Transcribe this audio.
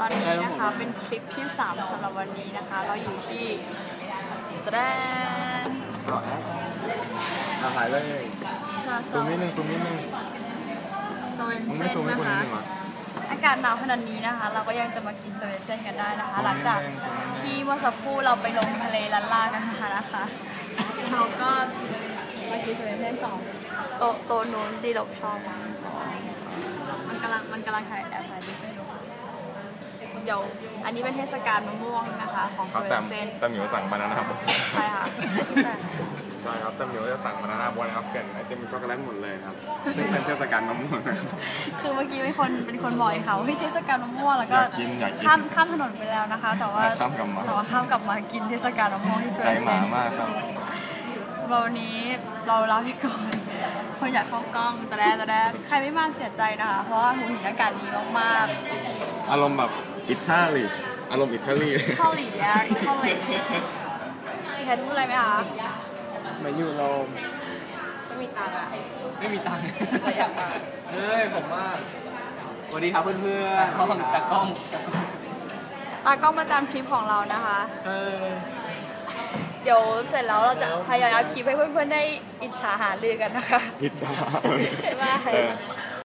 ตอนนี้นะคะเป็นคลิปที่3สำหรับวันนี้นะคะ เราอยู่ที่แตรนเอาแอดเอาถ่ายเลยซาซูมนิดนึงซูมนิดนึงสเวนมึงเซไม่นซูมให้นะคนนิดคะ นึงเหรอ อากาศหนาวขนาดนี้นะคะ เราก็ยังจะมากินสเวนเซนกันได้นะคะซูมนิดนึงหลังจากซูมนิดนึงที่เมื่อสักครู่เราไปลงทะเลลันลากันนะคะนะคะเราก็มากินสเวนเซนต่อโตะโตะนู้นดีหลบชอบมากมันกำลังมันกำลังถ่ายแอบถ่ายรูปให้ดูค่ะเดี๋ยวอันนี้เป็นเทศกาลมะม่วงนะคะของคสรับเวแต่นเซนแต่หมิวสั่งบานาน่าบอลใช่ค่ะแต่ใช่ครับแต่หมิวจะสั่งบานาน่าบอลนะครับเปลี่ยนไอติมช็อกโกแลตหมดเลยครับซึ่งเป็นเทศกาลมะม่วงนะครับ คือเมื่อกี้เป็นคนเป็นคนบอกเขาเฮ้ยเทศกาลมะม่วงแล้วก็อยากกินอยากกินข้ามข้ามถนนไปแล้วนะคะ แต่ว่าข้ามกลับมา แต่ว่าข้ามกลับมากินเทศกาลมะม่วงที่สวนใจเซนหมามากครับสำหรับวันนี้เราลาไปก่อน คนอยากเข้ากล้องแต่แรกแต่แรกใครไม่มาเสียใจนะคะ เพราะว่าหูหินอากาศดีมากอารมณ์แบบ อิตาลีอารมณ์อิตาลีๆเกาหลีอะเกาหลีมีใครพูดอะไรไหมคะมาอยู่โรมไม่มีตังค์อะไม่มีตังค์เฮ้ยผมว่าสวัสดีครับเพื่อนๆกล้องตากล้องตากล้องประจำทริปของเรานะคะเออเดี๋ยวเสร็จแล้วเราจะพยายามคลิปให้เพื่อนๆได้อิจฉาหารือกันนะคะ อิจฉาบ๊ายบายเออ